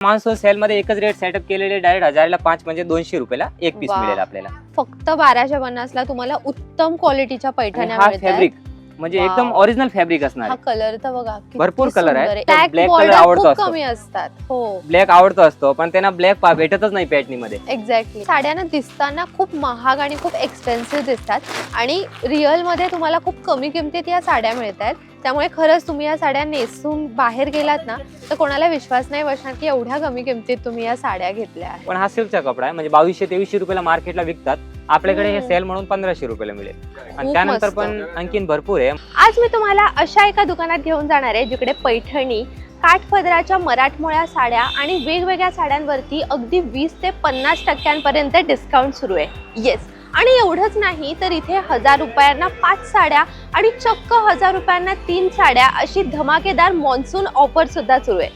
Monsoon sale मध्ये एकच rate setup केलेले डायरेक्ट हजारला पाच म्हणजे दोनशे रुपयाला एक पीस. मिळेल आपल्याला. फक्त बाराशे पन्नासला तुम्हाला उत्तम क्वालिटीच्या आणि पैठण्या हा मिळतात फॅब्रिक म्हणजे. एकदम ओरिजिनल फॅब्रिक असणार हा कलर तर बघा किती भरपूर color आहेत. सुंदर तर Tag black border color आवडतो खूप असतो. कमी असतात. हो. ब्लॅक आवडतो असतो पण त्यांना ब्लॅक भेटतच नाही पॅटनीमध्ये एक्झॅक्टली साड्या ना दिसताना खूप महाग आणि खूप एक्सपेन्सिव्ह दिसतात. आणि रिअलमध्ये तुम्हाला खूप कमी किमतीत या साड्या मिळत आहेत त्यामुळे खरंच तुम्ही या साड्या नेसून बाहेर गेलात ना तर कोणाला विश्वास नाही बसणार की एवढ्या कमी किमतीत तुम्ही या साड्या घेतल्या पण हा सिल्कचा कपडा आहे म्हणजे बावीसशे तेवीसशे रुपयाला मार्केटला विकतात. आपल्याकडे हे. सेल म्हणून पंधराशे रुपयाला मिळेल. आणि त्यानंतर. पण आणखीन भरपूर आहे. आज मी तुम्हाला अशा एका दुकानात घेऊन जाणार आहे जिकडे पैठणी काठपदराच्या मराठमोळ्या साड्या आणि वेगवेगळ्या साड्यांवरती अगदी वीस ते पन्नास टक्क्यांपर्यंत डिस्काउंट सुरू आहे. येस आणि एवढंच नाही तर इथे हजार रुपयांना पाच साड्या आणि चक्क हजार रुपयांना तीन साड्या अशी धमाकेदार मॉन्सून ऑफर सुद्धा सुरू आहे.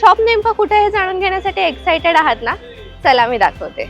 शॉप नेमकं कुठे हे जाणून घेण्यासाठी एक्साइटेड आहात ना? चला मी दाखवते.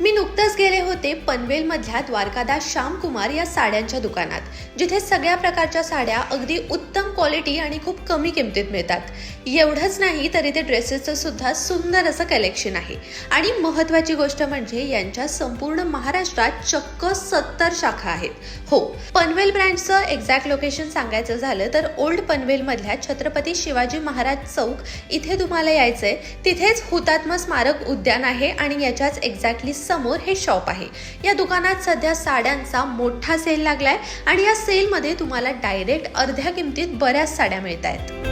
मी नुकतंच गेले होते पनवेलमधल्या द्वारकादास श्यामकुमार या साड्यांच्या दुकानात जिथे सगळ्या प्रकारच्या साड्या अगदी उत्तम क्वालिटी आणि खूप कमी किमतीत मिळतात. एवढंच नाही तर इथे ड्रेसेसचं सुद्धा सुंदर असं कलेक्शन आहे. आणि महत्त्वाची गोष्ट म्हणजे यांच्या संपूर्ण महाराष्ट्रात चक्क सत्तर शाखा आहेत. हो पनवेल ब्रँडचं एक्झॅक्ट लोकेशन सांगायचं झालं तर ओल्ड पनवेलमधल्या छत्रपती शिवाजी महाराज चौक इथे तुम्हाला यायचंय. तिथेच हुतात्मा स्मारक उद्यान आहे आणि याच्याच एक्झॅक्टली समोर हे शॉप आहे. या दुकानात सध्या साड्यांचा मोठा सेल लागलाय आणि या सेलमध्ये तुम्हाला डायरेक्ट अर्ध्या किमतीत बऱ्याच साड्या मिळत आहेत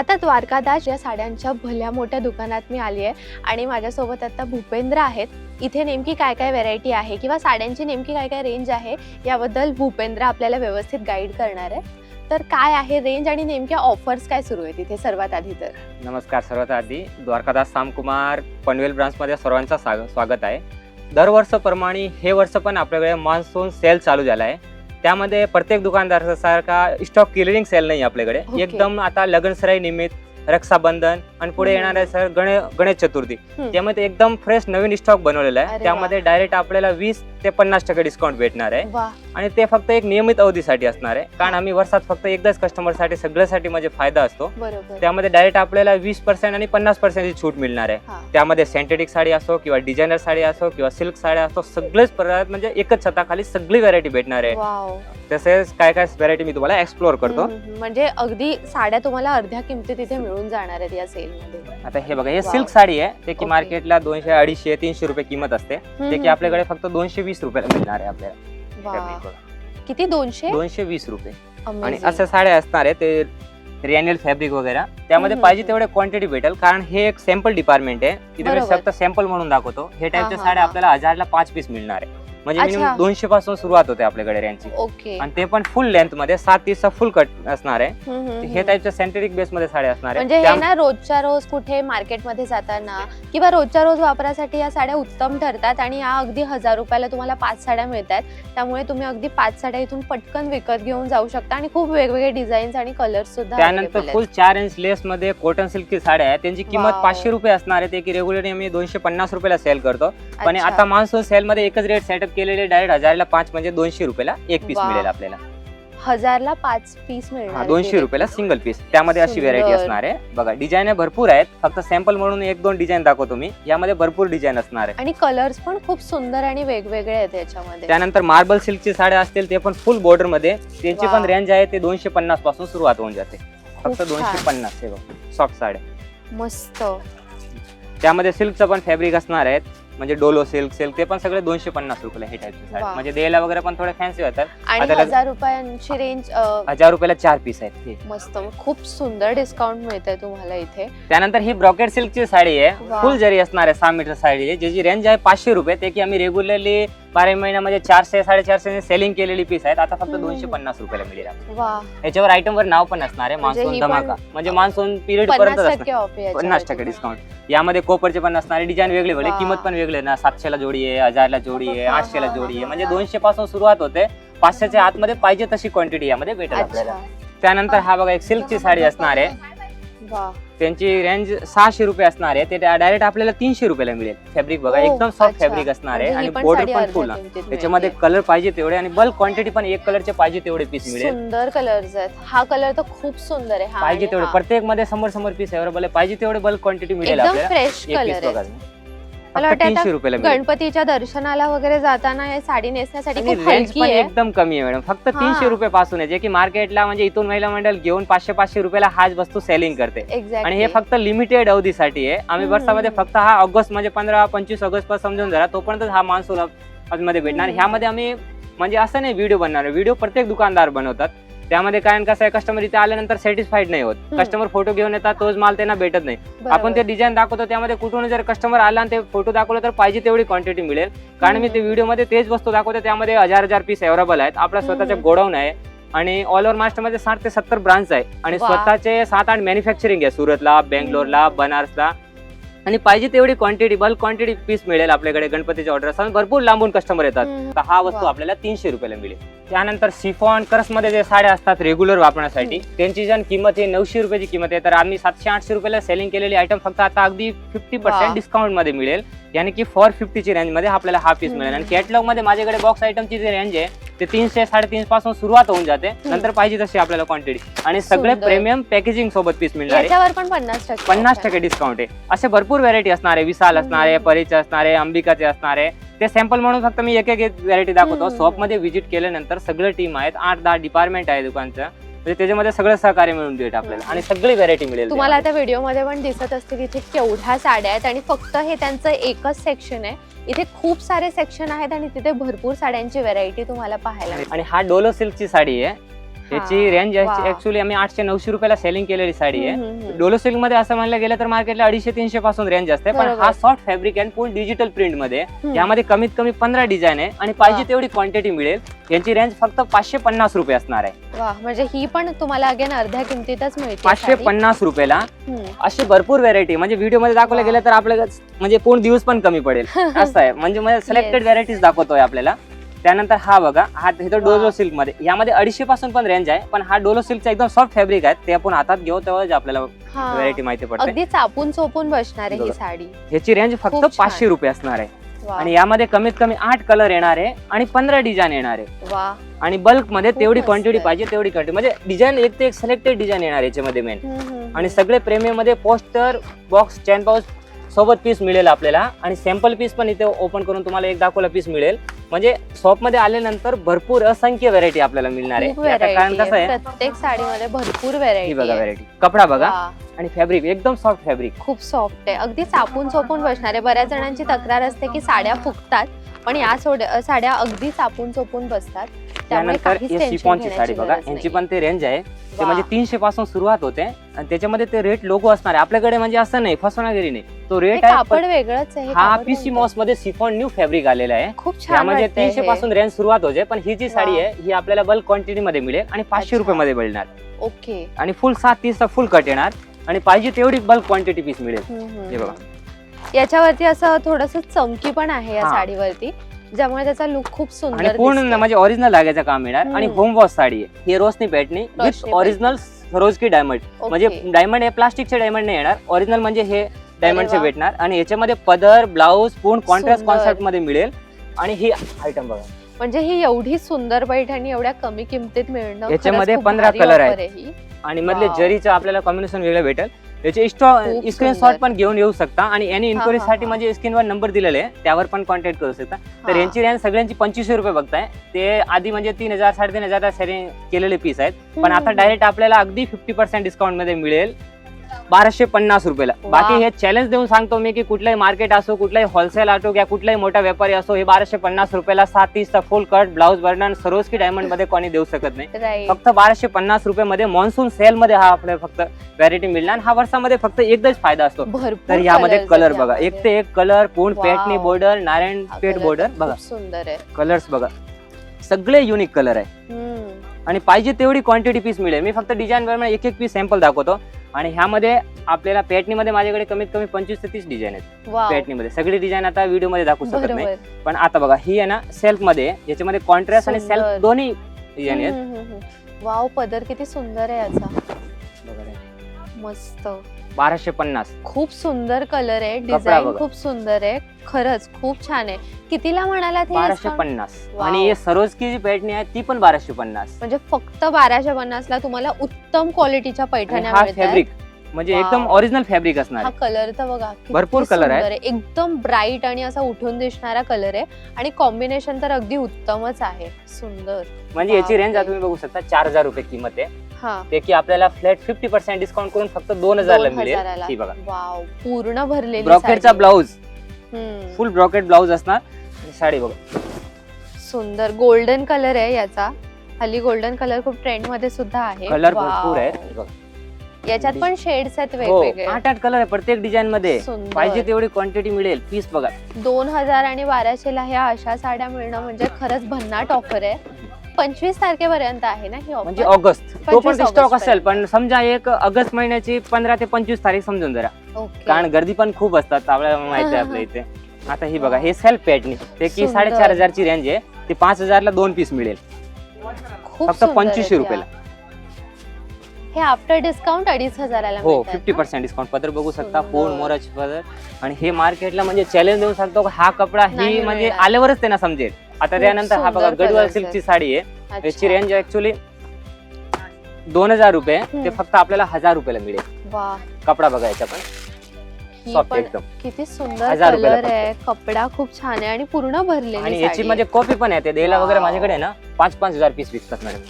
आता द्वारकादास या साड्यांच्या भल्या मोठ्या दुकानात मी आली आहे आणि माझ्यासोबत आता भूपेंद्र आहेत. इथे नेमकी काय काय व्हेरायटी आहे किंवा साड्यांची नेमकी काय काय रेंज आहे याबद्दल भूपेंद्र आपल्याला व्यवस्थित गाईड करणार आहे तर काय आहे रेंज आणि नेमक्या ऑफर्स काय सुरू आहेत इथे सर्वात आधी तर? नमस्कार सर्वात आधी. द्वारकादास सामकुमार पनवेल ब्रांचमध्ये सर्वांचा स्वागत आहे. दरवर्षाप्रमाणे हे वर्ष पण आपल्याकडे मान्सून सेल चालू झाला आहे त्यामध्ये प्रत्येक दुकानदारासारखा स्टॉक क्लिअरिंग सेल नाही आपल्याकडे Okay. एकदम आता लगनसराई निमित्त रक्षाबंधन आणि पुढे. येणार आहे सर गणे गणेश चतुर्थी. त्यामध्ये एकदम फ्रेश नवीन स्टॉक बनवलेला आहे. त्यामध्ये डायरेक्ट आपल्याला वीस ते पन्नास टक्के डिस्काउंट भेटणार आहे. आणि ते फक्त एक नियमित अवधीसाठी असणार आहे. कारण आम्ही वर्षात फक्त एकदाच कस्टमरसाठी सगळ्यासाठी म्हणजे फायदा असतो. त्यामध्ये डायरेक्ट आपल्याला वीस पर्सेंट आणि पन्नास पर्सेंटची छूट मिळणार आहे. त्यामध्ये सेंटेटिक साडी असो किंवा डिझायनर साडी असो किंवा सिल्क साड्या असो सगळेच प्रकार म्हणजे एकच छताखाली सगळी व्हरायटी भेटणार आहे. तसेच काय काय व्हरायटी मी तुम्हाला एक्सप्लोर करतो. म्हणजे अगदी साड्या तुम्हाला अर्ध्या किमतीत इथे मिळून जाणार आहेत या सेल आता हे बघा हे Wow. सिल्क साडी आहे ते की Okay. मार्केटला दोनशे अडीचशे तीनशे रुपये किंमत असते ते की आपल्याकडे फक्त दोनशे वीस रुपयाला मिळणार आहे आपल्याला वा. किती दोनशे दोनशे वीस रुपये आणि Amazing. अशा साड्या असणार आहे ते रिअनियल फॅब्रिक वगैरे त्यामध्ये हम्म, पाहिजे हम्म. तेवढे क्वांटिटी भेटेल कारण हे एक सॅम्पल डिपार्टमेंट आहे तिथे मी बरोबर. फक्त सॅम्पल म्हणून दाखवतो हे टाईपच्या हा, साड्या हा. आपल्याला हजारला पाच पीस मिळणार आहे म्हणजे अच्छा. मिनिमम दोनशे पासून सुरुवात होते आपल्याकडे रेंजची ओके आणि ते पण फुल लेंथमध्ये सात तीसचा फुल कट असणार आहे हम्म, हम्म, हे हम्म. टाईपच्या सेंटेरिक बेस मध्ये साड्या असणार म्हणजे आहे हे त्या- ना रोजच्या रोज कुठे मार्केटमध्ये जाताना किंवा रोजच्या रोज वापरासाठी या साड्या उत्तम ठरतात आणि या अगदी हजार रुपयाला तुम्हाला पाच साड्या मिळतात त्यामुळे तुम्ही अगदी पाच साड्या इथून पटकन विकत घेऊन जाऊ शकता आणि खूप वेगवेगळे डिझाईन्स आणि कलर्स सुद्धा त्यानंतर available आहेत. फुल चार इंच लेस मध्ये कॉटन सिल्कची साड्या आहे त्यांची किंमत. पाचशे रुपये असणार आहे ते की रेग्युलरली आम्ही दोनशे पन्नास रुपयाला सेल करतो पण अच्छा. आता मान्सून सेल मध्ये एकच रेट सेटअप केलेले डायरेक्ट हजारला पाच म्हणजे दोनशे रुपयाला एक पीस. मिळेल आपल्याला. हजारला पाच पीस हा मिळणार दोनशे. रुपयाला सिंगल पीस त्यामध्ये अशी सुंदर. व्हेरायटी असणार आहे. बघा डिझाईन भरपूर आहेत. फक्त सॅम्पल म्हणून एक दोन डिझाईन दाखवतो मी. यामध्ये भरपूर डिझाईन असणार आहे. आणि कलर्स पण खूप सुंदर आणि वेगवेगळे आहेत याच्यामध्ये. त्यानंतर मार्बल सिल्कची साड्या असतील ते पण फुल बॉर्डरमध्ये. त्यांची. पण रेंज आहे ते दोनशे पन्नासपासून सुरुवात होऊन जाते. फक्त दोनशे छान. पन्नास हे सॉफ्ट साड्या. मस्त. त्यामध्ये सिल्कचं पण फॅब्रिक असणार आहेत. म्हणजे डोलो सिल्क सिल्क ते पण सगळे दोनशे पन्नास रुपयाला हे टाईपचे Wow. म्हणजे द्यायला वगैरे पण थोडे फॅन्सी होतात. आणि आता हजार रुपयांची रेंज हजार रुपयाला चार पीस आहेत ते मस्त. खूप सुंदर डिस्काउंट मिळतंय तुम्हाला इथे. त्यानंतर ही ब्रॉकेट सिल्कची साडी आहे. वा. फुल जरी असणार आहे सहा मीटर साडी आहे. ज्याची रेंज आहे पाचशे रुपये. ते की आम्ही रेग्युलरली बारा महिन्यामध्ये चारशे साडेचारशे सेलिंग केलेली पीस आहेत. आता फक्त. दोनशे पन्नास रुपयाला मिळेल. वा. याच्यावर आयटम वर नाव पण असणार आहे म्हणजे मान्सून ही पण- धमाका. म्हणजे मान्सून पिरियड पर्यंत पन्नास असणार. टक्के पन्नास टक्के डिस्काउंट यामध्ये कोपरचे पण असणारे डिझाईन वेगळे वेगळे वा. किंमत पण वेगळे ना. सातशेला जोडी आहे हजारला जोडी आहे हा, आठशेला हा, जोडी आहे. हा, म्हणजे हा. दोनशे पासून सुरुवात होते. पाचशेच्या आतमध्ये पाहिजे तशी क्वांटिटी यामध्ये भेटेल आपल्याला. अच्छा त्यानंतर हा बघा एक सिल्कची साडी असणार आहे. वा. त्यांची रेंज सहाशे रुपये असणार आहे. ते डायरेक्ट आपल्याला तीनशे रुपयाला मिळेल. फॅब्रिक बघा एकदम सॉफ्ट. फॅब्रिक असणार आहे म्हणजे आणि बॉर्डर पण फुल त्याच्यामध्ये. कलर पाहिजे तेवढे आणि बल्क क्वांटिटी पण एक कलरचे पाहिजे तेवढे पीस मिळेल. सुंदर कलर्स आहेत. हा कलर तर खूप सुंदर आहे. हा पाहिजे तेवढे. प्रत्येकमध्ये समोर समोर पीस अवेलेबल आहे पाहिजे तेवढे बल्क क्वांटिटी मिळेल आपल्याला. एक कलर पीस बघा. मला वाटतं आता तीनशे रुपयाला मिळेल. गणपतीच्या दर्शनाला वगैरे जाताना हे साडी नेसण्यासाठी आणि खूप रेंज हलकी पण आहे. एकदम कमी आहे मॅडम फक्त हा. तीनशे रुपये पासून आहे. जे की मार्केटला म्हणजे इथून महिला मंडळ घेऊन पाचशे पाचशे रुपयाला हाच वस्तू सेलिंग करते. आणि हे एक्झॅक्टली फक्त लिमिटेड अवधीसाठी आहे. आम्ही हम्म, वर्षामध्ये. फक्त हा ऑगस्ट म्हणजे पंधरा पंचवीस ऑगस्टपासून समजून जरा तोपर्यंत हा मान्सून मध्ये भेटणार. हम्म. ह्यामध्ये आम्ही म्हणजे असं नाही व्हिडिओ बनणार. व्हिडिओ प्रत्येक दुकानदार बनवतात. त्यामध्ये कारण कसं आहे कस्टमर इथे आल्यानंतर सॅटिस्फाईड नाही होत. कस्टमर फोटो घेऊन येतात तोच माल त्यांना भेटत नाही आपण ते डिझाईन दाखवतो त्यामध्ये कुठून जर कस्टमर आला आणि ते फोटो दाखवलं तर पाहिजे तेवढी क्वांटिटी मिळेल कारण मी ते. व्हिडिओमध्ये तेच वस्तू दाखवतो त्यामध्ये हजार हजार पीस अवेलेबल आहेत आपला स्वतःचा. गोडाऊन आहे आणि ऑल ओव्हर महाराष्ट्रामध्ये साठ ते सत्तर ब्रांच आहे आणि. स्वतःचे सात आठ मॅन्युफॅक्चरिंग आहे सुरतला बेंगलोरला. बनारसला आणि पाहिजे तेवढी क्वांटिटी बल्क क्वांटिटी पीस मिळेल आपल्याकडे गणपतीच्या ऑर्डर असतात भरपूर लांबून कस्टमर येतात. तर हा वस्तू. आपल्याला तीनशे रुपयाला मिळेल. त्यानंतर सिफॉन करसमध्ये जे साड्या असतात रेग्युलर वापरण्यासाठी त्यांची जण किंमत आहे नऊशे रुपयाची किंमत आहे. तर आम्ही सातशे आठशे रुपयाला सेलिंग केलेली आयटम फक्त आता अगदी फिफ्टी. पर्सेंट डिस्काउंटमध्ये मिळेल. यानी की फोर फिफ्टीची रेंजमध्ये आपल्याला हा पीस मिळेल. आणि हम्म. कॅटलॉगमध्ये माझ्याकडे बॉक्स आयटमची जी रेंज आहे ते तीनशे साडेतीनशे पासून सुरुवात होऊन जाते. नंतर पाहिजे तशी आपल्याला क्वांटिटी आणि सगळे. प्रीमियम पॅकेजिंग सोबत पीस मिळणार आहे. पण पन्नास टक्के पन्नास offer. टक्के डिस्काउंट आहे. असे भरपूर व्हरायटी असणार आहे. विशाल असणार आहे. परीचे असणार आहे अंबिकाचे असणार आहे. ते सॅम्पल म्हणून फक्त मी एक एक व्हरायटी दाखवतो. हम्म. शॉपमध्ये व्हिजिट केल्यानंतर सगळे टीम आहेत. आठ दहा डिपार्टमेंट आहे दुकानचं. म्हणजे त्याच्यामध्ये सगळं सहकार्य मिळून देत आपल्याला आणि सगळी व्हरायटी मिळेल तुम्हाला. आता व्हिडिओमध्ये पण दिसत असतील इथे केवढ्या साड्या आहेत आणि फक्त हे त्यांचं एकच सेक्शन आहे इथे खूप सारे सेक्शन आहेत आणि तिथे भरपूर साड्यांची व्हरायटी तुम्हाला पाहायला मिळेल. आणि हा डोलो सिल्कची साडी आहे याची हा, रेंज. ऍक्च्युली आम्ही आठशे नऊशे रुपयाला सेलिंग केलेली साडी आहे. डोलो सिल्कमध्ये असं म्हणलं गेलं तर मार्केटला अडीचशे तीनशे पासून रेंज असते पण. हा सॉफ्ट फॅब्रिक आहे फुल डिजिटल प्रिंटमध्ये. यामध्ये कमीत कमी पंधरा डिझाईन आहे आणि पाहिजे. तेवढी क्वांटिटी मिळेल यांची रेंज फक्त पाचशे पन्नास रुपये असणार आहे म्हणजे ही पण तुम्हाला अगेन अर्ध्या किमतीतच मिळते पाचशे. पन्नास रुपयाला. अशी भरपूर व्हरायटी म्हणजे व्हिडिओमध्ये दाखवलं वा. गेलं तर आपल्याला म्हणजे पूर्ण दिवस पण कमी पडेल असं आहे म्हणजे सिलेक्टेड. व्हरायटीज दाखवतोय आपल्याला त्यानंतर हा बघा हा वा. डोलो सिल्कमध्ये यामध्ये अडीचशे पासून पण रेंज आहे पण हा डोलो सिल्कचा एकदम सॉफ्ट फॅब्रिक आहे ते आपण हातात घेऊ तेव्हाच आपल्याला हा. व्हरायटी माहिती पडते अगदी चापून चोपून बसणार आहे ही. साडी ह्याची रेंज फक्त खूप छान. पाचशे रुपये असणार आहे आणि यामध्ये कमीत कमी आठ कलर येणार आहे आणि पंधरा डिझाईन येणार आहे वा आणि बल्कमध्ये खूप तेवढी मस्त क्वांटिटी आहे. पाहिजे तेवढी क्वांटिटी म्हणजे डिझाईन एक ते एक सिलेक्टेड डिझाईन येणार याच्यामध्ये मेन आणि. सगळे प्रेमियममध्ये पोस्टर बॉक्स चॅन पाऊस सोबत पीस मिळेल आपल्याला. आणि सॅम्पल पीस पण इथे ओपन करून तुम्हाला एक दाखवला पीस मिळेल. म्हणजे शॉपमध्ये आल्यानंतर भरपूर असंख्य व्हरायटी आपल्याला मिळणार आहे. याचं कारण कसं आहे? प्रत्येक साडीमध्ये भरपूर व्हरायटी बघा व्हरायटी कपडा बघा. आणि फॅब्रिक एकदम सॉफ्ट फॅब्रिक खूप सॉफ्ट आहे. अगदी चापून चोपून बसणार आहे. बऱ्याच जणांची तक्रार असते की साड्या फुगतात. पण या सोड- साड्या अगदी चापून चोपून बसतात त्यामुळे त्यानंतर काहीच हे tension शिफॉनची घेण्याची साडी बघा गरज यांची नाही. पण ते रेंज आहे ते वा. म्हणजे तीनशे पासून सुरुवात होते आणि त्याच्यामध्ये ते रेट लोगो असणार आहे आपल्याकडे म्हणजे असं नाही फसवण्यागिरी नाही तो हे रेट आहे कापड पण वेगळंच आहे हे हा कापड पीसी कोणतं? मॉसमध्ये सिफॉन न्यू फॅब्रिक आलेला आहे खूप छान वाटतंय तीनशे हे. पासून रेंज सुरुवात होते पण ही जी साडी वा. आहे ही आपल्याला बल्क क्वांटिटी मध्ये मिळेल आणि पाचशे अच्छा. रुपये मध्ये मिळणार ओके आणि फुल सात तीसचा फुल कट येणार आणि पाहिजे तेवढी बल्क क्वांटिटी पीस मिळेल हम्म, हम्म, हे बघा. याच्यावरती असं थोडस चमकी पण आहे या हा. साडीवरती ज्यामुळे त्याचा लुक खूप आणि सुंदर पूर्ण दिसतोय. म्हणजे ओरिजिनल लागायचं काम येणार आणि हम्म. होम वॉश साडी आहे ही रोशनी बॅटनी विथ रोशनी ओरिजिनल रोजकी डायमंड ओके. म्हणजे डायमंड हे प्लास्टिकचे डायमंड नाही येणार ओरिजिनल म्हणजे हे डायमंडचे वा. भेटणार आणि याच्यामध्ये पदर ब्लाऊज पूर्ण कॉन्ट्रास्ट सुंदर. कॉन्सेप्टमध्ये मिळेल आणि ही आयटम बघा म्हणजे ही एवढी सुंदर पैठणी एवढ्या कमी किमतीत मिळणं याच्यामध्ये खरंच खूप 15 भारी color offer आहेत. आहे ही. आणि मधले Wow. जरीचं आपल्याला कॉम्बिनेशन वेगळं भेटेल याचे स्क्रीनशॉट. पण घेऊन येऊ शकता आणि यांनी इन्क्वायरी साठी. म्हणजे स्क्रीनवर नंबर दिलेले आहे त्यावर पण कॉन्टॅक्ट करू शकता तर. यांची रेंज सगळ्यांची पंचवीसशे रुपये बघताय ते आधी म्हणजे तीन हजार साडेतीन हजार केलेले पीस आहेत पण आता. डायरेक्ट आपल्याला अगदी फिफ्टी पर्सेंट डिस्काउंटमध्ये मिळेल बाराशे पन्नास रुपयाला. बाकी हे चॅलेंज देऊन सांगतो मी की कुठलाही मार्केट असो कुठलाही होलसेल असो या कुठलाही मोठा व्यापारी असो हे बाराशे पन्नास रुपयाला सात तीसचा फुल कट ब्लाऊज बर्डन सरोज की डायमंडमध्ये कोणी देऊ शकत नाही. फक्त बाराशे पन्नास रुपये मध्ये मान्सून सेल मध्ये हा आपल्याला फक्त व्हॅरायटी मिळणार आणि हा वर्षामध्ये फक्त एकदाच फायदा असतो तर यामध्ये कलर बघा. एक ते एक कलर पूर्ण. Paithani border Narayanpet border बघा सुंदर आहे कलर्स बघा सगळे युनिक कलर आहे. आणि पाहिजे तेवढी क्वांटिटी पीस मिळेल मी फक्त डिझाईन प्रमाणे एक एक पीस सॅम्पल दाखवतो आणि ह्यामध्ये आपल्याला पेटणीमध्ये माझ्याकडे कमीत कमी पंचवीस ते तीस डिझाईन आहेत Wow. पेटणीमध्ये सगळी डिझाईन आता व्हिडिओमध्ये दाखवू शकत नाही पण आता बघा ही आहे ना सेल्फमध्ये आहे. याच्यामध्ये कॉन्ट्रास्ट आणि. सेल्फ दोन्ही डिझाईन आहेत. वाव पदर किती सुंदर आहे याचा. मस्त बाराशे पन्नास खूप सुंदर कलर आहे डिझाईन. खूप सुंदर आहे खरंच खूप छान आहे कितीला म्हणालात हे बाराशे? पन्नास. आणि हे सरोजकी जी पैठणी आहे ती पण बाराशे पन्नास म्हणजे फक्त बाराशे पन्नास ला तुम्हाला उत्तम क्वालिटीच्या आणि पैठण्या हा मिळतात फॅब्रिक म्हणजे. एकदम ओरिजिनल फॅब्रिक असणार हा. कलर तर बघा किती भरपूर color. सुंदर आहे एकदम ब्राईट आणि असा उठून दिसणारा कलर आहे आणि कॉम्बिनेशन तर अगदी उत्तमच आहे सुंदर म्हणजे याची रेंज बापरे. तुम्ही बघू शकता चार हजार रुपये किंमत आहे हा आपल्याला फ्लॅट फिफ्टी पर्सेंट डिस्काउंट करून फक्त दोन हजारला दोन मिळेल हजाराला. बघा वाव पूर्ण भरलेली ब्रॉकेटचा साडी. ब्लाऊज हम्म. फुल ब्रॉकेट ब्लाऊज असणार. आणि साडी बघा. सुंदर. गोल्डन कलर आहे याचा. हल्ली गोल्डन कलर खूप ट्रेंडमध्ये सुद्धा आहे. कलर. भरपूर आहेत हे बघा. याच्यात पण शेड्स आहेत हो वेगवेगळे. आठ आठ कलर आहे प्रत्येक डिझाईन मध्ये. सुंदर. पाहिजे तेवढी क्वांटिटी मिळेल. पीस बघा. दोन हजार आणि बाराशे ला ह्या अशा साड्या मिळणं म्हणजे खरंच भन्नाट ऑफर आहे. पंचवीस तारखेपर्यंत आहे ना ही म्हणजे ऑफर ऑगस्ट. तो पण 25 स्टॉक ऑगस्ट असेल पण समजा एक ऑगस्ट महिन्याची पंधरा ते पंचवीस तारीख समजून जरा. ओके. कारण गर्दी पण खूप असतात आपल्याला माहिती आहे आपल्या. इथे. आता ही बघा हे सेल्फ पॅटनी ते की सुंदर. साडेचार हजारची रेंज आहे. ती पाच हजारला दोन पीस मिळेल. खूप फक्त सुंदर पंचवीसशे आहेत रुपयाला. हे आफ्टर डिस्काउंट अडीच हजाराला हो मिळतात फिफ्टी ना? पर्सेंट डिस्काउंट पदर बघू शकता सुंदर. पूर्ण मोराची पदर. आणि हे मार्केटला म्हणजे चॅलेंज देऊ शकतो की हा कपडा नाही ही म्हणजे मिळणार. आल्यावरच त्यांना समजेल. आता त्यानंतर हा बघा गडवाल सिल्कची. साडी आहे. याची रेंज ऍक्च्युली दोन हजार रुपये. ते फक्त आपल्याला हजार रुपयाला मिळेल. कपडा ही सॉफ्ट पण एकदम. किती सुंदर कलर आहे. कपडा खूप छान आहे आणि पूर्ण भरलेली आणि याची म्हणजे कॉपी पण आहे. ते द्यायला वगैरे. माझ्याकडे आहे ना पाच पाच हजार पीस विकतात मॅडम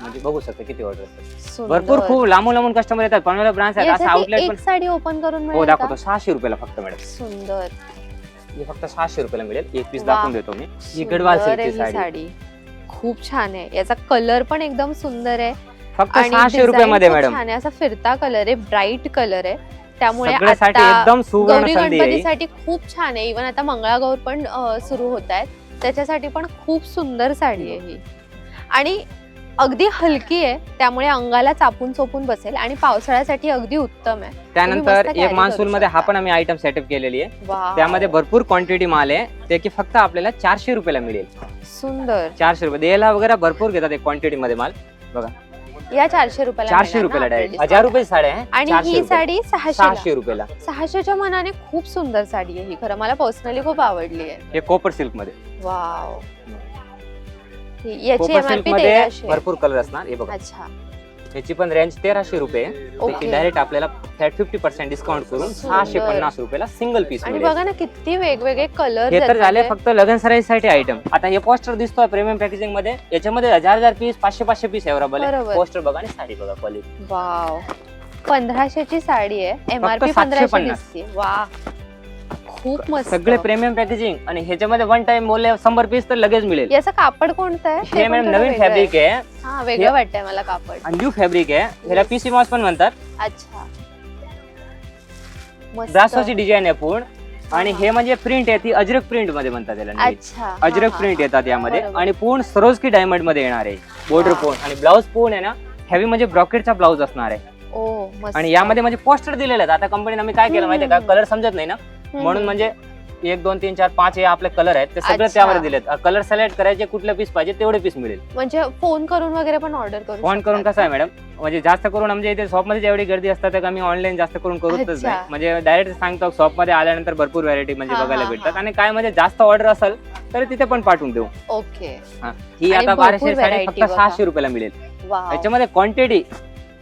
म्हणजे बघू शकता किती ऑर्डर आहे. भरपूर खूप लांबून लांबून कस्टमर येतात. पनवेल ब्रांच आहेत. असं आउटलेट पण साडी ओपन करून हो? दाखवतो. सहाशे रुपयाला फक्त मॅडम सुंदर. हे फक्त सहाशे रुपयाला मिळेल. एक पीस. दाखवून देतो मी. ही गडवाल सुंदर आहे सिल्कची ही साडी. साडी. खूप छान आहे. याचा कलर पण एकदम सुंदर आहे. फक्त आणि सहाशे design रुपयामध्ये खूप मॅडम छान आहे. असा फिरता कलर आहे ब्राईट कलर आहे. त्यामुळे सगळ्यासाठी आता एकदम सुवर्ण गौरी संधी आहे. गणपतीसाठी खूप छान आहे. इव्हन आता मंगळागौर पण सुरू होत आहेत. त्याच्यासाठी पण खूप सुंदर साडी आहे ही. आणि अगदी हलकी आहे त्यामुळे अंगाला चापून चोपून बसेल आणि पावसाळ्यासाठी अगदी उत्तम आहे. त्यानंतर मस्त एक carry मान्सून करू मध्ये हा शकता. पण आम्ही आयटम सेटअप केलेली आहे. वाव. त्यामध्ये भरपूर क्वांटिटी माल आहे. ते की फक्त आपल्याला चारशे रुपयाला मिळेल. सुंदर. चारशे रुपये. द्यायला वगैरे भरपूर घेतात एक क्वांटिटी मध्ये माल. या चारशे रुपयाला चारशे मिळणार ना रुपयाला डायरेक्ट discount? हजार रुपये साड्या आहे. आणि चारशे ही रुपये. साडी सहाशे सहाशे रुपयाला. सहाशेच्या मनाने खूप सुंदर साडी आहे ही. खरं मला पर्सनली खूप आवडली आहे. हे कोपर सिल्कमध्ये. वाव. याची कोपर एमआरपी सिल्कमध्ये तेराशे भरपूर कलर असणार. हे बघा. अच्छा. याची पण रेंज तेराशे रुपये. डायरेक्ट आपल्याला फिफ्टी पर्सेंट डिस्काउंट करून. सहाशे पन्नास रुपयाला सिंगल पीस आणि बघा ना किती वेगवेगळे कलर हे तर झाले फक्त लग्न सराईसाठी आयटम आता हे पोस्टर दिसतोय प्रीमियम पॅकेजिंगमध्ये. याच्यामध्ये हजार हजार पीस पाचशे पाचशे पीस अवेलेबल आहे. पोस्टर बघा आणि साडी बघा क्वालिटी वाव पंधराशेची साडी आहे. एमआरपी 750. पंधराशे दिसते. वा खूप मस्त. सगळे प्रीमियम पॅकेजिंग आणि ह्याच्यामध्ये वन टाइम बोलले शंभर पीस तर लगेच मिळेल. याचं कापड कोणतं आहे? हे मॅडम नवीन. फॅब्रिक आहे. हा वेगळं हे- वाटतंय मला कापड. आणि न्यू फॅब्रिक आहे. ह्याला पीसी मॉस पण म्हणतात. अच्छा. मस्त. ब्रासोची डिझाईन आहे पूर्ण. आणि हे. म्हणजे प्रिंट आहे ती अजरक प्रिंटमध्ये म्हणतात त्याला नवीन. अच्छा अजरक हा, प्रिंट हा. येतात यामध्ये. बरोबर. आणि पूर्ण सरोजकी डायमंडमध्ये येणार आहे. बॉर्डर वा. पूर्ण. आणि ब्लाऊज पूर्ण आहे ना हेवी म्हणजे ब्रॉकेटचा ब्लाऊज असणार आहे. ओ मस्त. आणि यामध्ये म्हणजे पोस्टर दिलेले आहेत. आता कंपनीने आम्ही काय केलं माहितीये का? हम्म. कलर समजत नाही ना. म्हणून म्हणजे एक दोन तीन चार पाच हे आपले कलर आहेत ते सगळे अच्छा. त्यामध्ये दिलेत. कलर सिलेक्ट करायचे कुठले पीस पाहिजे तेवढे पीस मिळेल. म्हणजे फोन करून वगैरे पण ऑर्डर करू फोन करून शकतात कसं आहे मॅडम म्हणजे जास्त करून आमच्या इथे शॉपमध्ये जेवढी गर्दी असतात आम्ही ऑनलाईन जास्त करून करूच अच्छा. नाही म्हणजे डायरेक्ट सांगतो शॉपमध्ये आल्यानंतर भरपूर व्हरायटी म्हणजे हा, बघायला भेटतात. हा. आणि काय म्हणजे जास्त ऑर्डर असेल तर तिथे पण पाठवून देऊ. ओके हा. ही आणि आता भरपूर बाराशे साडी variety फक्त बघा. सहाशे रुपयाला मिळेल. वाव याच्यामध्ये क्वांटिटी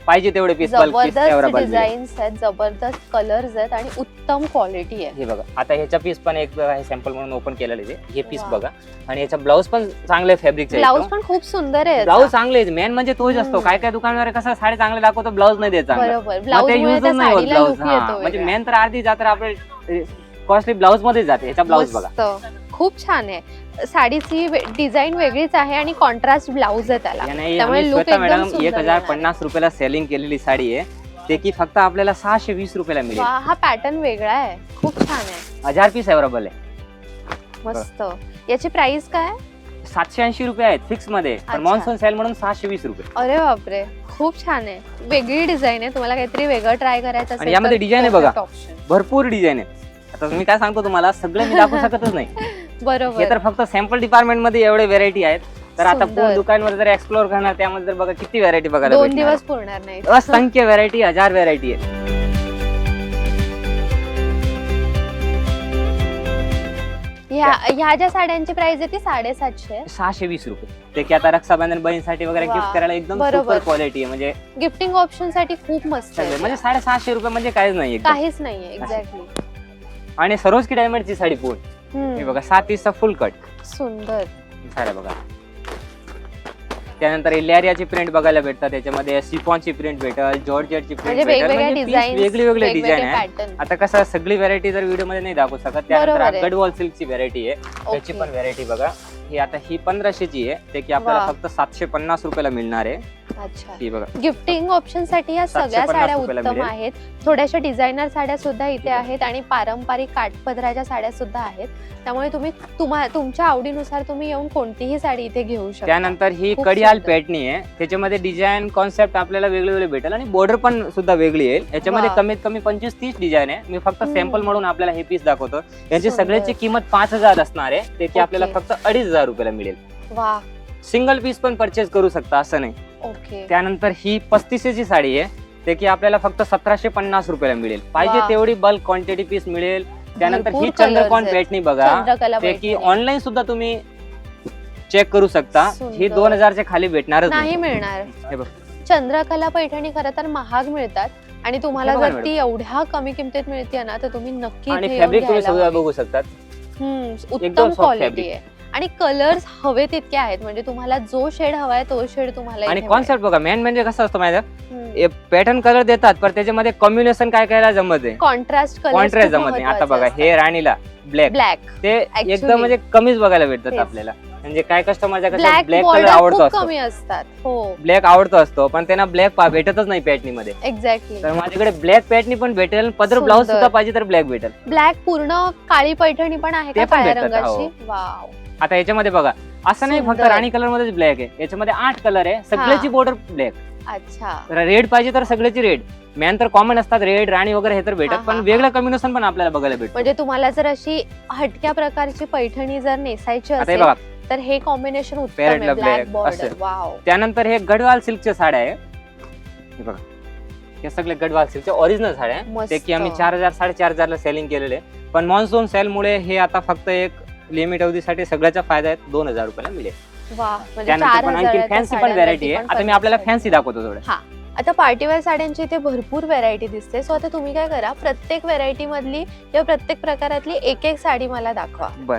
पाहिजे तेवढे पीस जबरदस्त डिझाईन्स आहेत जबरदस्त कलर्स आहेत आणि उत्तम क्वालिटी आहे. हे बघा आता ह्याचा पीस पण एक सॅम्पल म्हणून ओपन केलेलं आहे हे पीस. बघा. आणि याचा ब्लाऊज पण चांगले फॅब्रिकचे ब्लाऊज पण खूप सुंदर आहे ब्लाऊज. चांगले मेन म्हणजे तोच असतो. काय काय दुकानदार कसं साडी चांगले दाखवतो ब्लाऊज नाही देत म्हणजे. मेन तर अर्धी जातर आपले कॉस्टली ब्लाऊजमध्ये जाते. ह्याचा ब्लाऊज बघा. खूप छान आहे. साडीची डिझाईन वेगळीच आहे आणि कॉन्ट्रास्ट ब्लाऊज आहे त्याला. त्यामुळे मॅडम सुंदर एक हजार. पन्नास रुपयाला सेलिंग केलेली साडी आहे. ते की फक्त आपल्याला सहाशे वीस रुपयाला मिळेल. हा पॅटर्न वेगळा आहे. खूप छान आहे. हजार पीस अवेलेबल आहे. मस्त. याची प्राइस काय? सातशे ऐंशी रुपये आहेत फिक्समध्ये. मॉन्सून सेल म्हणून सहाशे वीस रुपये. अरे बापरे. खूप छान आहे. वेगळी डिझाईन आहे. तुम्हाला काहीतरी वेगळं ट्राय करायचं आणि यामध्ये design आहे बघा. भरपूर डिझाईन आहे. आता मी काय सांगतो तुम्हाला सगळे मी दाखवू शकतच नाही. बरोबर. हे तर फक्त सॅम्पल डिपार्टमेंटमध्ये एवढे व्हेरायटी आहेत. तर आता पूर्ण दुकानवर जर एक्सप्लोअर करणार त्यामध्ये जर बघा किती व्हरायटी बघायला दोन दिवस पुरणार नाही असंख्य व्हरायटी हजार व्हरायटी आहे ह्या ज्या साड्यांची प्राइस आहे ती साडेसातशे. सहाशे वीस रुपये. ते की आता रक्षाबंधन बहिणीसाठी वगैरे गिफ्ट करायला एकदम सुपर क्वालिटी आहे. म्हणजे गिफ्टिंग ऑप्शनसाठी खूप मस्त आहे म्हणजे साडेसहाशे रुपये म्हणजे काहीच नाही काहीच नाहीये एक्झॅक्टली आणि सरोज की डायमंडची साडी पूर्ण हे बघा सात तीसचा फुल कट सुंदर. साड्या बघा. त्यानंतर इलियारियाची प्रिंट बघायला भेटतात. त्याच्यामध्ये सिफॉनची प्रिंट भेटल जॉर्जेटची म्हणजे प्रिंट भेटेल. वेगवेगळ्या म्हणजे piece डिझाईन वेगळी वेगळी डिझाईन आहे. आता कसं सगळी व्हरायटी जर व्हिडिओमध्ये नाही दाखवू शकत बरोबर त्यानंतर आहे. गडवॉल सिल्कची व्हरायटी आहे. त्याची पण व्हरायटी बघा. ही आता ही पंधराशेची आहे. ते की आपल्याला वा. फक्त सातशे पन्नास रुपयाला मिळणार आहे. अच्छा ही बघा गिफ्टिंग ऑप्शनसाठी या सगळ्या साड्या रुपयाला उत्तम मिळेल. आहेत थोड्याशा डिझायनर साड्या सुद्धा इथे. आहेत आणि पारंपरिक काठपदराच्या साड्या सुद्धा आहेत त्यामुळे तुम्ही तुम्हा तुमच्या आवडीनुसार तुम्ही येऊन कोणतीही साडी इथे घेऊ शकता त्यानंतर ही खूप कडियाल सुंदर. पॅटनी आहे त्याच्यामध्ये डिझाईन कॉन्सेप्ट आपल्याला वेगळे वेगळे भेटेल आणि बॉर्डर पण सुद्धा वेगळी येईल याच्यामध्ये वा. कमीत कमी पंचवीस तीस डिझाईन आहे मी फक्त हम्म. सॅम्पल म्हणून आपल्याला हे पीस दाखवतो यांची सुंदर. सगळ्याची किंमत पाच हजार असणार आहे ते की आपल्याला. फक्त अडीच हजार रुपयाला मिळेल वा सिंगल पीस पण परचेस करू शकता असं नाही ओके त्यानंतर ही पस्तीसशेची साडी आहे ते की आपल्याला फक्त सतराशे पन्नास रुपयाला मिळेल पाहिजे वा. तेवढी बल्क क्वांटिटी पीस मिळेल त्यानंतर भरपूर ही colours चंद्रकोन आहेत. पॅटनी बघा चंद्रकला ते की पैठणी. ऑनलाईन सुद्धा तुम्ही चेक करू शकता सुंदर. ही दोन हजारच्या खाली भेटणारच नाही मिळणार हे बघ चंद्रकला पैठणी खरं तर महाग मिळतात आणि तुम्हाला हे बघा जर ती एवढ्या कमी किमतीत मिळते ना तर तुम्ही नक्की आणि इथे येऊन फॅब्रिक तुम्ही घ्यायला सगळं हवी. बघू शकतात हम्म, उत्तम एकदम soft क्वालिटी fabric. आहे आणि कलर्स हवे तितके आहेत. म्हणजे तुम्हाला जो शेड हवाय तो शेड तुम्हाला आणि इथे कॉन्सेप्ट बघा मेन म्हणजे कसं असतं माहिती मिळेल. पॅटर्न कलर देतात पण त्याच्यामध्ये कॉम्बिनेशन काय करायला जमत आहे? कॉन्ट्रास्ट कलर कॉन्ट्रास्ट जमत नाही. आता बघा हे राणीला ब्लॅक ब्लॅक ते Actually. एकदम म्हणजे कमीच बघायला भेटतात तेच. आपल्याला. म्हणजे काय कस्टमरच्या कसं ब्लॅक ब्लॅक कलर बॉर्डर आवडतो खूप असतो. कमी असतात. हो. ब्लॅक आवडतो असतो पण त्यांना ब्लॅक भेटतच नाही पॅटनी मध्ये. एक्झॅक्टली तर माझ्याकडे ब्लॅक पॅटनी पण भेटेल पदर ब्लाऊज सुंदर. सुद्धा पाहिजे तर ब्लॅक भेटेल. ब्लॅक पूर्ण काळी पैठणी पण आहे ते का पण काळ्या भेटतात, रंगाची. वाव आता याच्यामध्ये बघा असं नाही फक्त सुंदर. राणी कलर मध्येच ब्लॅक आहे. याच्यामध्ये आठ कलर आहे सगळ्याची बॉर्डर ब्लॅक अच्छा. रेड पाहिजे तर सगळ्याची रेड मॅन तर कॉमन असतात रेड राणी वगैरे हे तर हा, भेटतात हा, पण हा. वेगळं कॉम्बिनेशन पण आपल्याला बघायला भेटतं. म्हणजे तुम्हाला जर अशी हटक्या प्रकारची पैठणी जर नेसायची आता हे असेल बघा. तर हे कॉम्बिनेशन उत्तम Parrot आहे ला ब्लॅक black बॉर्डर असं. वाव त्यानंतर हे गडवाल सिल्कच्या साड्या आहे. हे बघा. हे सगळे गडवाल सिल्कच्या ओरिजिनल साड्या आहे. मस्त ते की आम्ही चार हजार साडेचार हजारला सेलिंग केलेले आहे. पण मॉन्सून सेलमुळे हे आता फक्त एक लिमिट अवधीसाठी सगळ्याच्या फायदा आहेत दोन हजार रुपयाला मिळेल. वा म्हणजे त्यानंतर चार पण आणखी हजाराच्या फॅन्सी पण व्हरायटी आहे. आता मी आपल्याला फॅन्सी दाखवतो थोडं. हा आता पार्टीवेअर साड्यांची इथे भरपूर व्हरायटी दिसते. सो आता तुम्ही काय करा प्रत्येक व्हरायटी मधली किंवा प्रत्येक प्रकारातली एक एक साडी मला दाखवा. बर.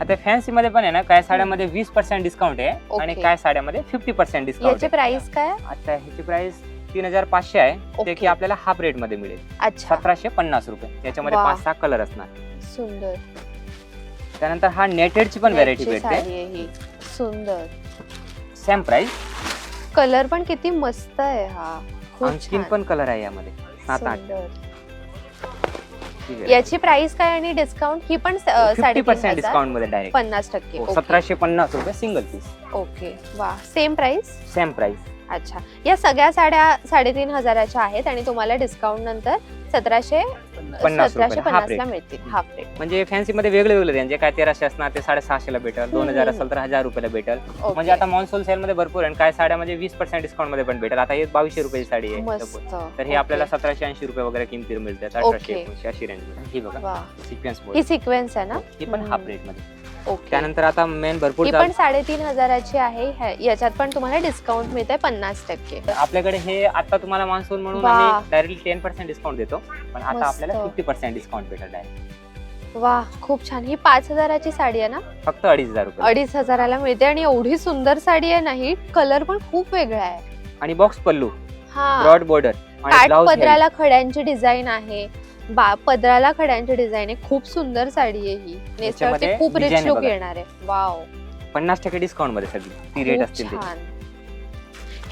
आता फॅन्सी मध्ये पण आहे ना काय साड्यामध्ये वीस पर्सेंट डिस्काउंट आहे आणि Okay. काय साड्यामध्ये फिफ्टी पर्सेंट डिस्काउंट याची आहे. प्राइस काय? आता ह्याची प्राइस तीन हजार पाचशे आहे. ते Okay. की आपल्याला हाफ रेटमध्ये मिळेल. अच्छा. सतराशे पन्नास रुपये. त्याच्यामध्ये वा. पाच सहा कलर असणार. सुंदर. त्यानंतर हा नेटेडची पण व्हरायटी भेटते. साडी आहे ही. सुंदर. सेम प्राइस कलर पण किती मस्त आहे हा. खूप आणखीन छान. पण कलर आहे यामध्ये. सात आठ. सुंदर. याची प्राइस काय आणि डिस्काउंट ही पण साडेतीन पर्सेंट हजार? डिस्काउंटमध्ये डायरेक्ट पन्नास टक्के. ओके. सतराशे पन्नास रुपये सिंगल पीस ओके वा. सेम प्राइस सेम प्राइस अच्छा. या सगळ्या साड्या साडेतीन हजाराच्या आहेत आणि तुम्हाला डिस्काउंट नंतर सत्राशे पन्नास सतराशे रुपये, half पन्नास ला मिळतील. हाफ रेट म्हणजे फॅन्सी मध्ये वेगळे वेगळे त्यांचे काय तेराशे असणार ते साडेसहाशे ला भेटेल. दोन हजार हम्म. असेल तर हजार रुपयाला भेटेल. म्हणजे आता मॉन्सून सेल मध्ये भरपूर आहे आणि काय साड्या म्हणजे वीस पर्सेंट डिस्काउंटमध्ये पण भेटेल. आता हे बावीसशे रुपयाची साडी आहे. मस्त. तर हे आपल्याला सतराशे ऐंशी रुपये वगैरे किमतीवर मिळते. अठराशे Okay. एकोणीशे अशी रेंजमध्ये. ही बघा. वा. सिक्वेन्स ही सिक्वेन्स आहे ना? ही पण हम्म. हाफ रेटमध्ये. ओके. त्यानंतर आता मेन भरपूर ही चाल- पण साडेतीन हजाराची आहे. ह्या- याच्यात पण तुम्हाला डिस्काउंट मिळतंय पन्नास टक्के. आपल्याकडे हे आता तुम्हाला मान्सून म्हणून वा. आम्ही डायरेक्टली टेन पर्सेंट डिस्काउंट देतो. पण आता. आपल्याला फिफ्टी पर्सेंट डिस्काउंट भेटेल डायरेक्ट वा खूप छान. ही पाच हजाराची साडी आहे ना? फक्त अडीच हजार रुपये. अडीच हजाराला मिळते आणि एवढी सुंदर साडी आहे ना ही कलर पण खूप वेगळा आहे. आणि बॉक्स पल्लू. हा. ब्रॉड बॉर्डर आणि काठ ब्लाउज पदराला खड्यांची डिझाइन आहे. बा पदराला खड्यांची डिझाईन आहे. खूप सुंदर साडी आहे ही. याच्यामध्ये खूप रिच design आहे लुक बघा. येणार आहे. वाव पन्नास टक्के डिस्काउंटमध्ये सगळी. ती रेट खूप असतील ते. छान.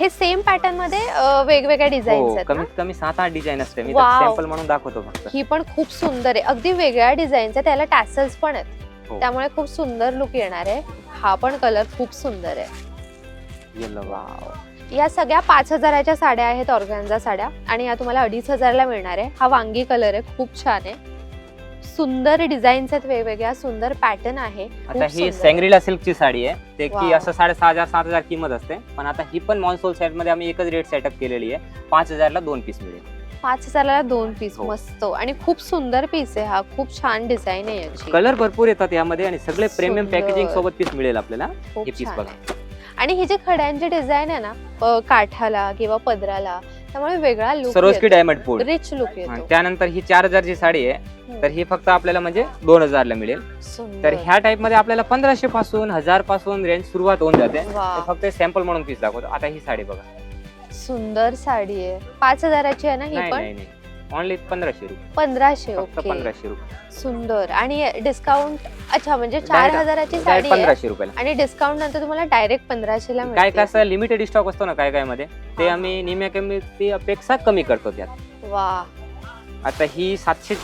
हे सेम पॅटर्नमध्ये अं, वेगवेगळ्या डिझाईन्स हो आहेत ना? कमीत कमी सात आठ डिझाईन असते. मी Wow. सॅम्पल म्हणून दाखवतो फक्त. ही पण खूप सुंदर आहे. अगदी वेगळ्या डिझाईनच्या त्याला टॅसल्स पण आहेत. हो. त्यामुळे खूप सुंदर लुक येणार आहे. हा पण कलर खूप सुंदर आहे. येलो वाव या सगळ्या पाच हजाराच्या साड्या आहेत ऑर्गॅन्झा साड्या आणि या तुम्हाला अडीच हजारला मिळणार आहे. हा वांगी कलर आहे खूप छान आहे. सुंदर डिझाईन्स आहेत वेगवेगळ्या सुंदर पॅटर्न आहे आता ही. सेंग्रीला सिल्कची साडी आहे. ते की. असं साडेसहा हजार सात हजार किंमत असते. पण आता ही पण मॉन्सून सेटमध्ये आम्ही एकच रेट सेटअप केलेली आहे. पाच हजारला दोन पीस मिळेल. पाच हजाराला दोन पीस हो. मस्त. आणि खूप सुंदर पीस आहे हा. खूप छान डिझाईन आहे याची. कलर भरपूर येतात यामध्ये आणि सगळे प्रीमियम. पॅकेजिंग सोबत पीस मिळेल आपल्याला. हे छान बघा. आणि ही जी खड्यांची डिझाईन आहे ना काठाला किंवा पदराला त्यामुळे वेगळा लुक डायमंड रिच लुक येतो. त्यानंतर ही चार हजारची साडी आहे. तर ही फक्त आपल्याला म्हणजे दोन हजारला मिळेल. सुंदर. तर ह्या टाईपमध्ये आपल्याला पंधराशे पासून हजारपासून रेंज सुरुवात होऊन जाते. फक्त सॅम्पल म्हणून पीस दाखवतो. आता ही साडी बघा. सुंदर साडी आहे. पाच हजाराची आहे ना ही पण? ऑनली पंधराशे रुपये. पंधराशे फक्त ओके पंधराशे रुपये. सुंदर. आणि डिस्काउंट अच्छा म्हणजे चार Direct- हजाराची साडी आहे. पंधराशे रुपयाला. आणि डिस्काउंट नंतर तुम्हाला डायरेक्ट पंधराशे ला काय मिळते. काय असं लिमिटेड स्टॉक असतो ना काय काय मध्ये? ते हा. आम्ही निम्या किमतीपेक्षा कमी करतो त्यात. वा. आता ही सातशे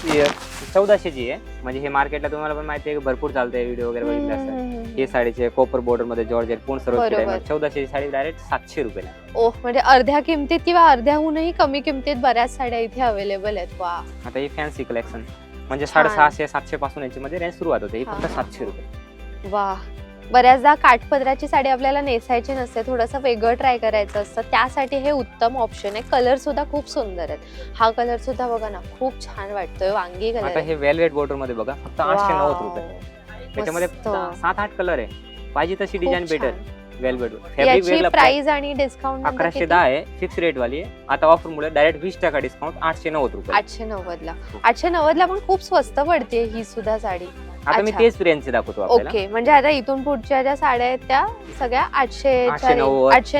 चौदाशेची आहे म्हणजे हे मार्केटला तुम्हाला पण माहिती आहे भरपूर चालतंय व्हिडिओ वगैरे बघितले असतात. हे साडीचे कोपर बॉर्डरमध्ये जॉर्जेट पूर्ण सर्व. चौदाशे साडी डायरेक्ट सातशे रुपयाला. ओह म्हणजे अर्ध्या किमतीत किंवा अर्ध्याहूनही कमी किमतीत बऱ्याच साड्या इथे अवेलेबल आहेत. वा. आता ही फॅन्सी कलेक्शन म्हणजे. साडेसहाशे सातशे पासून याच्यामध्ये रेंज सुरुवात होते. ही फक्त सातशे. रुपये. वा. बऱ्याचदा काठपदराची साडी आपल्याला नेसायची नसते थोडंसं वेगळं ट्राय करायचं असतं. त्यासाठी हे उत्तम ऑप्शन आहे. कलर सुद्धा खूप सुंदर आहेत. हा कलर सुद्धा बघा ना खूप छान वाटतोय. वांगी कलर हे वेलवेट बॉर्डरमध्ये बघा फक्त आठशे नव्वद रुपये. त्याच्यामध्ये सात आठ कलर आहे. पाहिजे तशी डिझाईन भेटेल वेलवेट याची प्राइस आणि डिस्काउंट अकराशे दहा आहे फिक्स रेट वाली आहे. आता ऑफर मुळे डायरेक्ट वीस टक्का डिस्काउंट आठशे नव्वद रुपये. आठशे नव्वद ला आठशे नव्वद ला पण खूप स्वस्त पडते ही सुद्धा साडी. आता मी. तेच रेंज दाखवतो ओके म्हणजे आता इथून पुढच्या ज्या साड्या आहेत त्या सगळ्या आठशे आठशे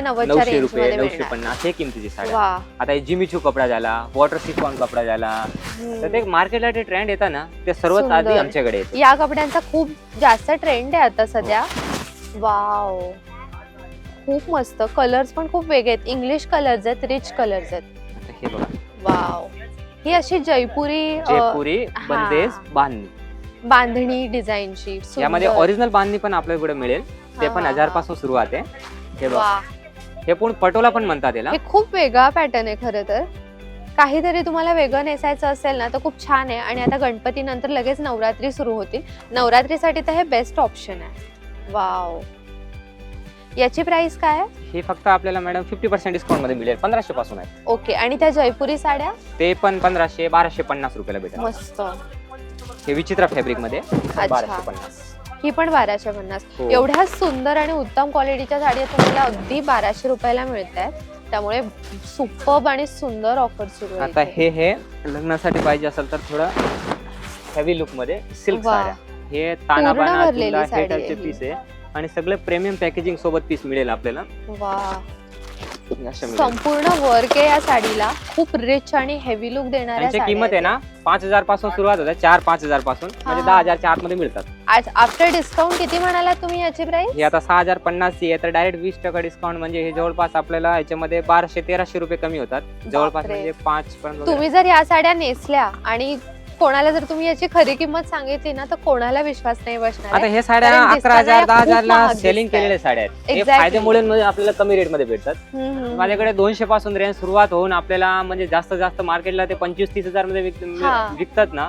नव्वद, रुपये नऊशे. पन्नास हे किमतीची साडी आता हे जिमीचू कपडा झाला वॉटर सिफॉन कपडा झाला. तर ते मार्केटला ते ट्रेंड येतात ना ते सर्वात आधी. आमच्याकडे या कपड्यांचा खूप जास्त ट्रेंड आहे आता सध्या. वाव. खूप मस्त. कलर्स पण खूप वेगळे आहेत. इंग्लिश कलर्स आहेत रिच कलर्स आहेत. हे बघा. वाव ही अशी जयपुरी अ, जयपुरी बंदेज. बांधणी. बांधणी डिझाईनची यामध्ये ओरिजिनल बांधणी पण आपल्याकडे मिळेल. ते पण हा, हजार. पासून सुरुवात आहे. हे बघा. वा हे पण पटोला पण म्हणतात याला. हे खूप वेगळा पॅटर्न आहे खरं तर. काहीतरी तुम्हाला वेगळं नेसायचं असेल ना तर खूप छान आहे. आणि आता गणपती नंतर लगेच नवरात्री सुरू होतील. नवरात्रीसाठी तर हे बेस्ट ऑप्शन आहे. वाव याची प्राइस काय आहे? हे फक्त आपल्याला मॅडम फिफ्टी पर्सेंट डिस्काउंटमध्ये मिळेल पंधराशे पासून आहे. ओके आणि त्या जयपुरी साड्या? ते पण पंधराशे बाराशे पन्नास रुपयाला भेटेल. मस्त. हे विचित्र फॅब्रिकमध्ये बाराशे पन्नास. ही पण बाराशे पन्नास. हो. एवढ्या सुंदर आणि उत्तम क्वालिटीच्या साड्या तुम्हाला अगदी बाराशे रुपयाला मिळत आहेत त्यामुळे सुपर्ब आणि सुंदर ऑफर सुरू आहे आता इथे. हे हे लग्नासाठी पाहिजे असेल तर थोडं हेवी लुकमध्ये सिल्क वा. साड्या. हे ताना पूर्ण बाना भरलेली साडी टाईपचे ही. पीस आहे. आणि सगळे प्रीमियम पॅकेजिंग सोबत पीस मिळेल आपल्याला वा अशा मिळेल संपूर्ण वर्क आहे या साडीला खूप रिच आणि हेवी लुक देणाऱ्या साड्या किंमत आहे आहेत. ना पाच हजारपासून सुरुवात होते चार पाच हजारपासून म्हणजे हा. दहा हजारच्या आतमध्ये मिळतात आज आफ्टर डिस्काउंट किती म्हणाला तुम्ही याची प्राइस हे आता सहा हजार पन्नास आहे तर डायरेक्ट वीस टक्का डिस्काउंट म्हणजे हे जवळपास आपल्याला याच्यामध्ये बाराशे तेराशे रुपये कमी होतात जवळपास बापरे. म्हणजे पाच वगैरे. तुम्ही जर या साड्या नेसल्या आणि कोणाला जर तुम्ही याची खरी किंमत सांगितली ना तर कोणाला विश्वास नाही बसणार आता. हे साड्या कारण अकरा दिसताना हजार या दहा खूप हजारला महाग सेलिंग दिसतायत. केलेल्या साड्या आहेत हे Exactly. म्हणजे आपल्याला कमी रेटमध्ये भेटतात हम्म, हम्म. माझ्याकडे दोनशे पासून रेंज सुरुवात होऊन आपल्याला म्हणजे जास्त जास्त मार्केटला ते पंचवीस तीस हजारमध्ये विक- हा. विकतात ना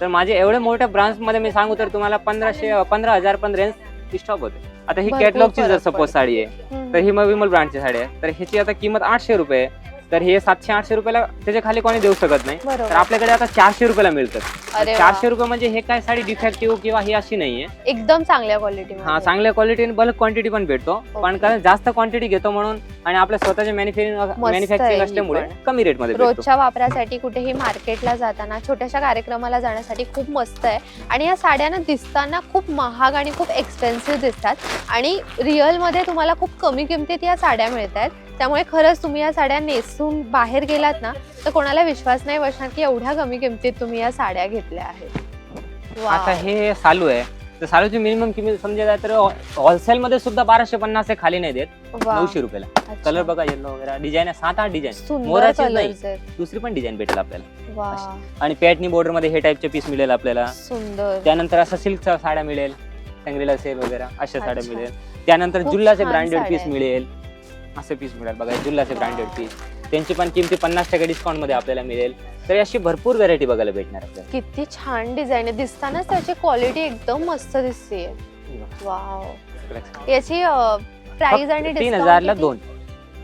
तर माझे एवढे मोठ्या ब्रांच मध्ये मी सांगू तर तुम्हाला पंधराशे पंधरा हजार पण रेंज स्टॉप होते आता ही भरपूर कॅटलॉगची जर फरक सपोज पडतो. साडी आहे. तर ही मग विमल ब्रँडची साडी आहे तर ह्याची आता किंमत आठशे रुपये आहे तर हे सातशे आठशे रुपयाला त्याच्याखाली कोणी देऊ शकत नाही. तर आपल्याकडे आता चारशे रुपयाला मिळतात. अरे वा. चारशे रुपये म्हणजे हे काय साडी डिफेक्टिव्ह किंवा ही अशी नाहीये. एकदम चांगल्या क्वालिटी हा चांगल्या क्वालिटी आणि बल्क क्वांटिटी पण भेटतो. पण कारण जास्त क्वांटिटी घेतो म्हणून आणि आपल्या स्वतःचे मॅन्युफॅक्चरिंग आहे मॅन्युफॅक्चरिंग असल्यामुळे पण. कमी रेटमध्ये भेटतो. रोजच्या वापरासाठी कुठेही मार्केटला जाताना छोट्याशा कार्यक्रमाला जाण्यासाठी खूप मस्त आहे. आणि या साड्यांना दिसताना खूप महाग आणि खूप एक्सपेन्सिव्ह दिसतात. आणि रिअलमध्ये तुम्हाला खूप कमी किमतीत या साड्या मिळत आहेत त्यामुळे खरंच तुम्ही या साड्या नेसून बाहेर गेलात ना तर कोणाला विश्वास नाही बसणार की एवढ्या कमी किमतीत तुम्ही या साड्या घेतल्या आहेत. आता हे चालू आहे. तर चालूची मिनिमम किंमत समजा तर होलसेल मध्ये सुद्धा बाराशे पन्नास हे खाली नाही देत. नऊशे रुपयाला. कलर बघा येलो वगैरे. डिझाईन आहे. सात आठ डिझाईन मोराचीच नाही. दुसरी पण डिझाईन भेटेल आपल्याला. आणि पॅटनी बॉर्डरमध्ये हे टाईपचे पीस मिळेल आपल्याला. सुंदर. त्यानंतर असं सिल्कच्या साड्या मिळेल. टंगरीला सेल वगैरे अशा साड्या. मिळेल. त्यानंतर जुल्लाचे ब्रँडेड पीस. मिळेल. असे पीस मिळेल. बघा जुल्लाचे. ब्रँडेड पीस त्यांची पण किमती पन्नास टक्के डिस्काउंटमध्ये आपल्याला मिळेल. तर अशी भरपूर व्हरायटी बघायला भेटणार आपल्याला. किती छान डिझाईन आहे. दिसतानाच त्याची क्वालिटी एकदम मस्त दिसते. वाव याची प्राइस आणि तीन हजारला? दोन.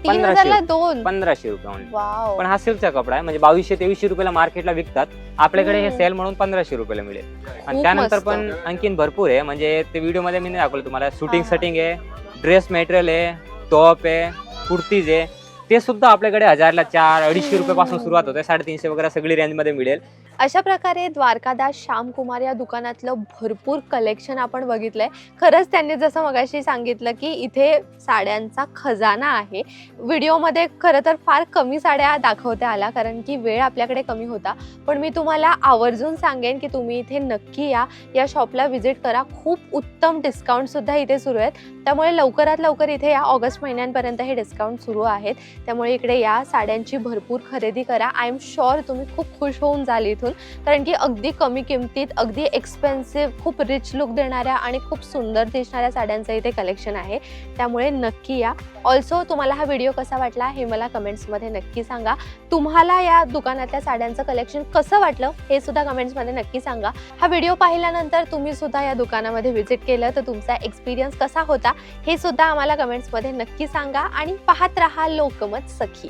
तीन पंधराशे. हजारला दोन. पंधराशे रुपये पण हा सिल्कचा कपडा आहे. म्हणजे बावीसशे तेवीसशे रुपयाला मार्केटला विकतात. आपल्याकडे हे. सेल म्हणून पंधराशे रुपयाला मिळेल. आणि त्यानंतर. पण आणखीन भरपूर आहे. म्हणजे ते व्हिडिओमध्ये मी नाही दाखवलं तुम्हाला. शूटिंग. सेटिंग आहे. ड्रेस मटेरियल आहे. टॉप आहे कुर्तीज आहे. ते सुद्धा आपल्याकडे हजारला चार अडीचशे रुपयापासून सुरुवात होते. साडेतीनशे वगैरे सगळी रेंजमध्ये मिळेल. अशा प्रकारे द्वारकादास श्यामकुमार या दुकानातलं भरपूर कलेक्शन आपण बघितलंय. खरंच त्यांनी जसं मगाशी सांगितलं की इथे साड्यांचा खजाना आहे. व्हिडिओमध्ये खरं तर फार कमी साड्या दाखवता आल्या कारण की वेळ आपल्याकडे कमी होता. पण मी तुम्हाला आवर्जून सांगेन की तुम्ही इथे नक्की या. या शॉपला व्हिजिट करा. खूप उत्तम डिस्काउंटसुद्धा इथे सुरू आहेत. त्यामुळे लवकरात लवकर इथे या ऑगस्ट महिन्यांपर्यंत हे डिस्काउंट सुरू आहेत. त्यामुळे इकडे या साड्यांची भरपूर खरेदी करा. आय एम शुअर तुम्ही खूप खुश होऊन जाल इथून कारण की अगदी कमी किमतीत अगदी एक्सपेन्सिव्ह खूप रिच लुक देणाऱ्या आणि खूप सुंदर दिसणाऱ्या साड्यांचं इथे कलेक्शन आहे. त्यामुळे नक्की या. ऑल्सो तुम्हाला हा व्हिडिओ कसा वाटला हे मला कमेंट्समध्ये नक्की सांगा. तुम्हाला या दुकानातल्या साड्यांचं कलेक्शन कसं वाटलं हे सुद्धा कमेंट्समध्ये नक्की सांगा. हा व्हिडिओ पाहिल्यानंतर तुम्ही सुद्धा या दुकानामध्ये व्हिजिट केलं तर तुमचा एक्सपिरियन्स कसा होता हे सुद्धा आम्हाला कमेंट्समध्ये नक्की सांगा आणि पाहत रहा लोकमत सखी.